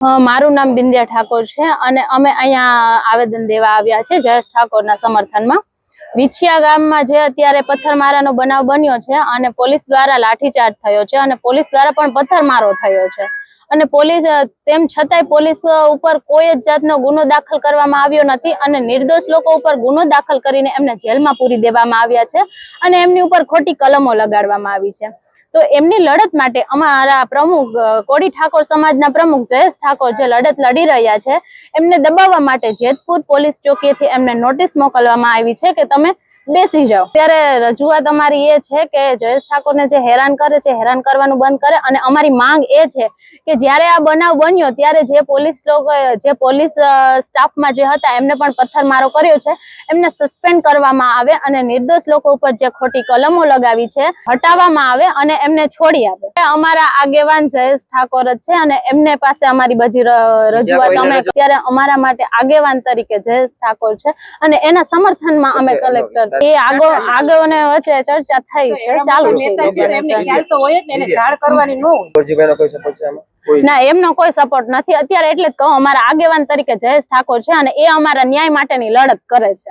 મારું નામ બિંદ્યા ઠાકોર છે અને અમે અહીંયા આવેદન દેવા આવ્યા છે જયેશ ઠાકોરના સમર્થનમાં. વિછિયા ગામમાં જે અત્યારે પથ્થરમારાનો બનાવ બન્યો છે અને પોલીસ દ્વારા લાઠીચાર્જ થયો છે અને પોલીસ દ્વારા પણ પથ્થરમારો થયો છે. અને પોલીસ તેમ છતાંય પોલીસ ઉપર કોઈ જ જાતનો ગુનો દાખલ કરવામાં આવ્યો નથી અને નિર્દોષ લોકો ઉપર ગુનો દાખલ કરીને એમને જેલમાં પૂરી દેવામાં આવ્યા છે અને એમની ઉપર ખોટી કલમો લગાડવામાં આવી છે. તો એમની લડત માટે અમારા પ્રમુખ કોડી ઠાકોર સમાજના પ્રમુખ જયેશ ઠાકોર જે લડત લડી રહ્યા છે, એમને દબાવવા માટે જેતપુર પોલીસ ચોકીએથી એમને નોટિસ મોકલવામાં આવી છે કે તમે બેસી જાઓ. ત્યારે રજૂઆત અમારી એ છે કે જયેશ ઠાકોરને જે હેરાન કરે છે હેરાન કરવાનું બંધ કરે અને અમારી માંગ એ છે કે જ્યારે આ બનાવ બન્યો ત્યારે જે પોલીસ લોકો જે પોલીસ સ્ટાફમાં જે હતા એમને પણ પથ્થરમારો કર્યો છે. એમને સસ્પેન્ડ કરવામાં આવે અને નિર્દોષ લોકો ઉપર જે ખોટી કલમો લગાવી છે હટાવવામાં આવે અને એમને છોડી આપે. અમારા આગેવાન જયેશ ઠાકોર જ છે અને એમને પાસે અમારી બધી રજૂઆત અમે ત્યારે અમારા માટે આગેવાન તરીકે જયેશ ઠાકોર છે અને એના સમર્થનમાં અમે કલેક્ટર એ આગો આગેવાને વચ્ચે ચર્ચા થઈ છે ચાલુ છે. નેતા છે તો એમને ખ્યાલ તો હોય જ ને એને જાણ કરવાની ન હોય. ફોજીભાઈનો કોઈ સપોર્ટ છે આમાં? કોઈ? ના એમનો કોઈ સપોર્ટ નથી. અત્યારે એટલે જ કહું અમારા આગેવાન તરીકે જયેશ ઠાકોર છે અને એ અમારા ન્યાય માટેની લડત કરે છે.